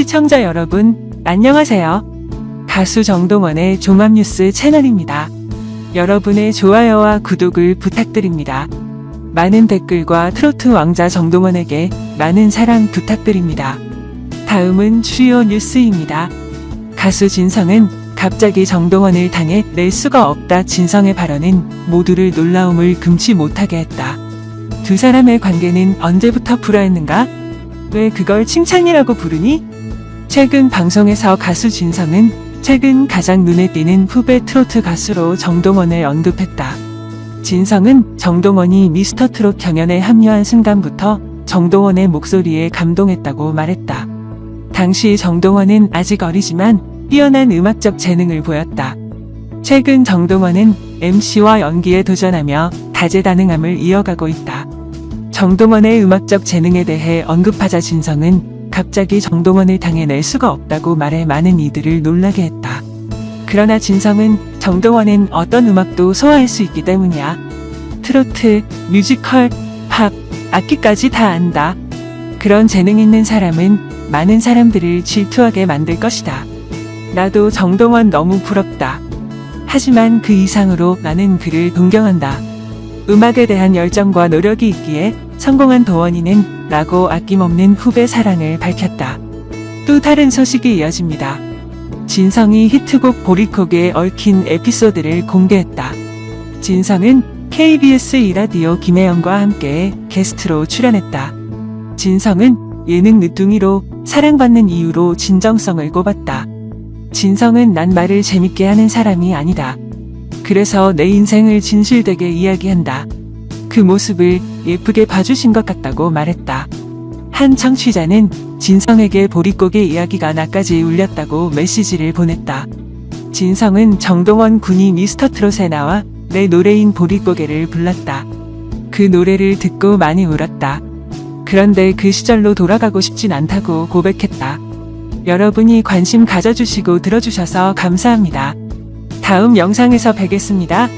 시청자 여러분, 안녕하세요. 가수 정동원의 종합뉴스 채널입니다. 여러분의 좋아요와 구독을 부탁드립니다. 많은 댓글과 트로트 왕자 정동원에게 많은 사랑 부탁드립니다. 다음은 주요 뉴스입니다. 가수 진성은 갑자기 정동원을 당해 낼 수가 없다 진성의 발언은 모두를 놀라움을 금치 못하게 했다. 두 사람의 관계는 언제부터 불화했는가? 왜 그걸 칭찬이라고 부르니? 최근 방송에서 가수 진성은 최근 가장 눈에 띄는 후배 트로트 가수로 정동원을 언급했다. 진성은 정동원이 미스터 트롯 경연에 합류한 순간부터 정동원의 목소리에 감동했다고 말했다. 당시 정동원은 아직 어리지만 뛰어난 음악적 재능을 보였다. 최근 정동원은 MC와 연기에 도전하며 다재다능함을 이어가고 있다. 정동원의 음악적 재능에 대해 언급하자 진성은 갑자기 정동원을 당해낼 수가 없다고 말해 많은 이들을 놀라게 했다. 그러나 진성은 정동원은 어떤 음악도 소화할 수 있기 때문이야. 트로트, 뮤지컬, 팝, 악기까지 다 안다. 그런 재능 있는 사람은 많은 사람들을 질투하게 만들 것이다. 나도 정동원 너무 부럽다. 하지만 그 이상으로 나는 그를 존경한다. 음악에 대한 열정과 노력이 있기에 성공한 도원이는 라고 아낌없는 후배 사랑을 밝혔다. 또 다른 소식이 이어집니다. 진성이 히트곡 보리콕에 얽힌 에피소드를 공개했다. 진성은 KBS 이라디오 김혜영과 함께 게스트로 출연했다. 진성은 예능 늦둥이로 사랑받는 이유로 진정성을 꼽았다. 진성은 난 말을 재밌게 하는 사람이 아니다. 그래서 내 인생을 진실되게 이야기한다. 그 모습을 예쁘게 봐주신 것 같다고 말했다. 한 청취자는 진성에게 보릿고개 이야기가 나까지 울렸다고 메시지를 보냈다. 진성은 정동원 군이 미스터 트롯에 나와 내 노래인 보릿고개를 불렀다. 그 노래를 듣고 많이 울었다. 그런데 그 시절로 돌아가고 싶진 않다고 고백했다. 여러분이 관심 가져주시고 들어주셔서 감사합니다. 다음 영상에서 뵙겠습니다.